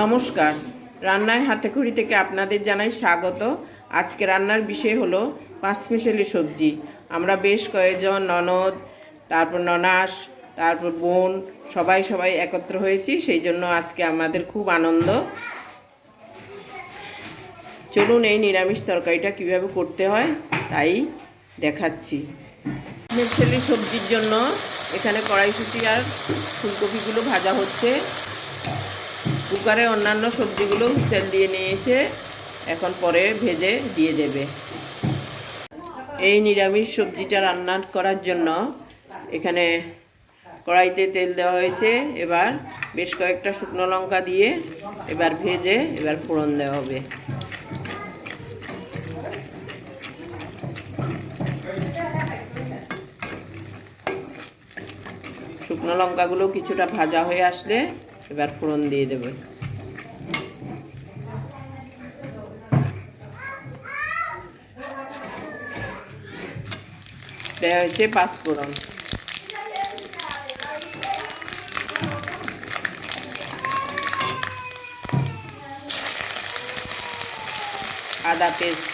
নমস্কার। রান্নায় হাতে খড়ি থেকে আপনাদের জানাই স্বাগত। আজকে রান্নার বিষয় হলো পাঁচমিশালি সবজি। আমরা বেশ কয়েকজন ননদ, তারপর ননাস, তারপর বোন সবাই সবাই একত্র হয়েছি, সেই জন্য আজকে আমাদের খুব আনন্দ। চলুন এই নিরামিষ তরকারিটা কীভাবে করতে হয় তাই দেখাচ্ছি। মিশালি সবজির জন্য এখানে কড়াইশুটি আর ফুলকপিগুলো ভাজা হচ্ছে। কুকারে অন্যান্য সবজিগুলো তেল দিয়ে নিয়েছে। এখন পরে ভেজে দিয়ে দেবে। এই নিরামিষ সবজিটা রান্না করার জন্য এখানে কড়াইতে তেল দেওয়া হয়েছে। এবার বেশ কয়েকটা শুকনো লঙ্কা দিয়ে এবার ভেজে এবার ফোড়ন দেওয়া হবে। শুকনো লঙ্কাগুলো কিছুটা ভাজা হয়ে আসলে এবার ফোড়ন দিয়ে দেবে। দেওয়া হয়েছে পাঁচ ফোড়ন। আদা পেস্ট।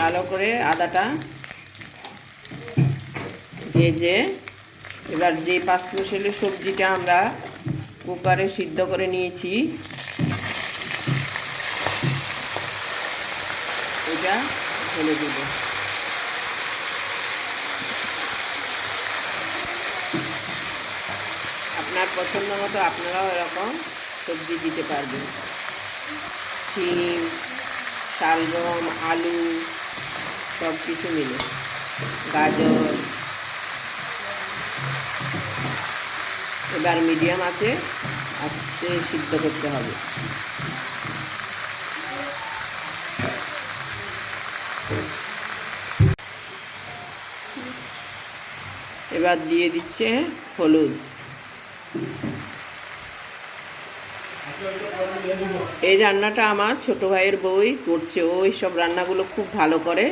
ভালো করে আদাটা ভেজে এবার যে পাঁচ মিশালি সবজিটা আমরা কুকারে সিদ্ধ করে নিয়েছি দেব। আপনার পছন্দ মতো আপনারাও এরকম সবজি দিতে পারবেন। শিম, শালগম, আলু সব কিছু মিলে। গাজর। এবার মিডিয়াম আছে, আস্তে সিদ্ধ করতে হবে। এবার দিয়ে দিচ্ছে হলুদ। এই রান্নাটা আমার ছোট ভাইয়ের বউই করছে। ও সব রান্নাগুলো খুব ভালো করে,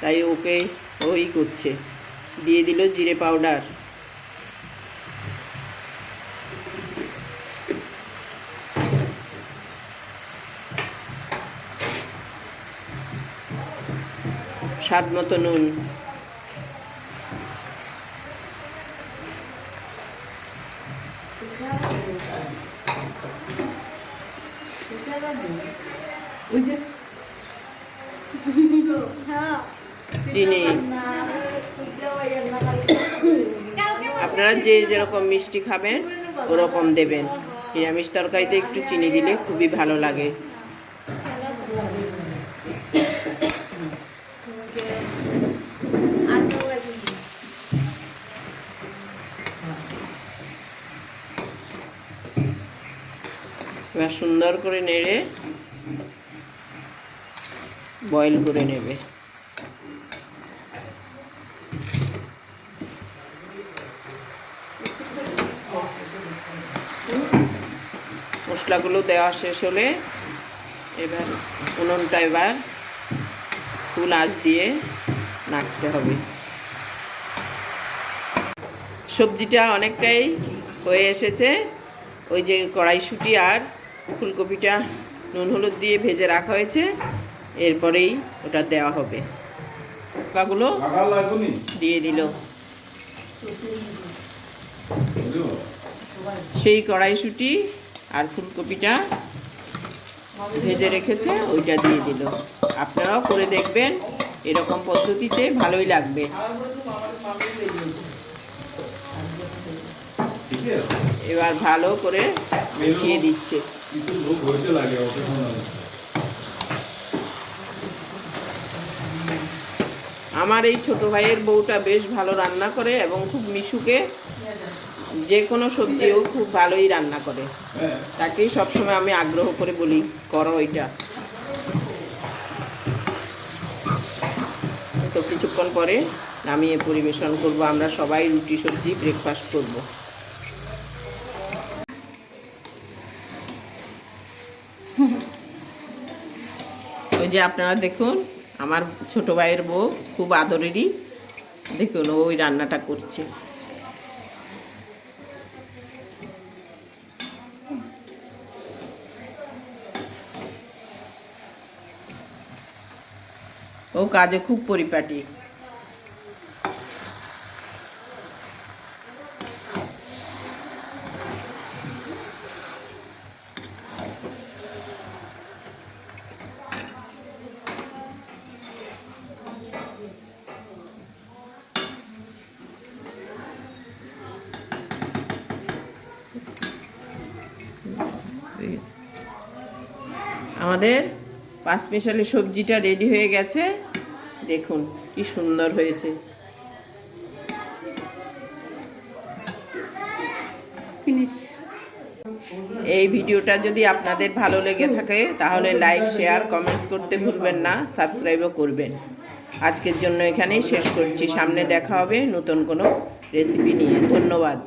তাই ওকে ওই করছে। দিয়ে দিল জিরে পাউডার। স্বাদ মতো নুন। চিনি আপনারা যে যেরকম মিষ্টি খাবেন, ওরকম দেবেন। নিরামিষ তরকারিতে একটু চিনি দিলে খুবই ভালো লাগে। এবার সুন্দর করে নেড়ে বয়েল করে নেবে। মশলাগুলো দেওয়া শেষ হলে এবার উনুনটা এবার ফুল আঁচ দিয়ে নাড়তে হবে। সবজিটা অনেকটাই হয়ে এসেছে। ওই যে কড়াইশুঁটি আর ফুলকপিটা নুন হলুদ দিয়ে ভেজে রাখা হয়েছে। এরপরেই ওটা দেওয়া হবে। লঙ্কাগুলো দিয়ে দিল। সেই কড়াইশুঁটি আর ফুলকপিটা ভেজে রেখেছে, ওইটা দিয়ে দিল। আপনারাও করে দেখবেন, এরকম পদ্ধতিতে ভালোই লাগবে। এবার ভালো করে মিশিয়ে দিচ্ছে। আমার এই ছোট ভাইয়ের বউটা বেশ ভালো রান্না করে এবং খুব মিশুকে যে কোনো সবজিও খুব ভালোই রান্না করে। তাকেই সবসময় আমি আগ্রহ করে বলি করো এটা। তো কিছুক্ষণ পরে নামিয়ে পরিবেশন করব আমরা সবাই রুটি সবজি ব্রেকফাস্ট করব। ওই যে আপনারা দেখুন, আমার ছোট ভাইয়ের বউ খুব আদরেরই। দেখুন, ওই রান্নাটা করছে। ও কাজে খুব পরিপাটি। আমাদের পাঁচ মিশালি সবজিটা রেডি হয়ে গেছে। দেখুন কি সুন্দর হয়েছে। এই ভিডিওটা যদি আপনাদের ভালো লেগে থাকে তাহলে লাইক শেয়ার কমেন্টস করতে ভুলবেন না সাবস্ক্রাইবও করবেন। আজকের জন্য এখানেই শেষ করছি। সামনে দেখা হবে নতুন কোনো রেসিপি নিয়ে। ধন্যবাদ।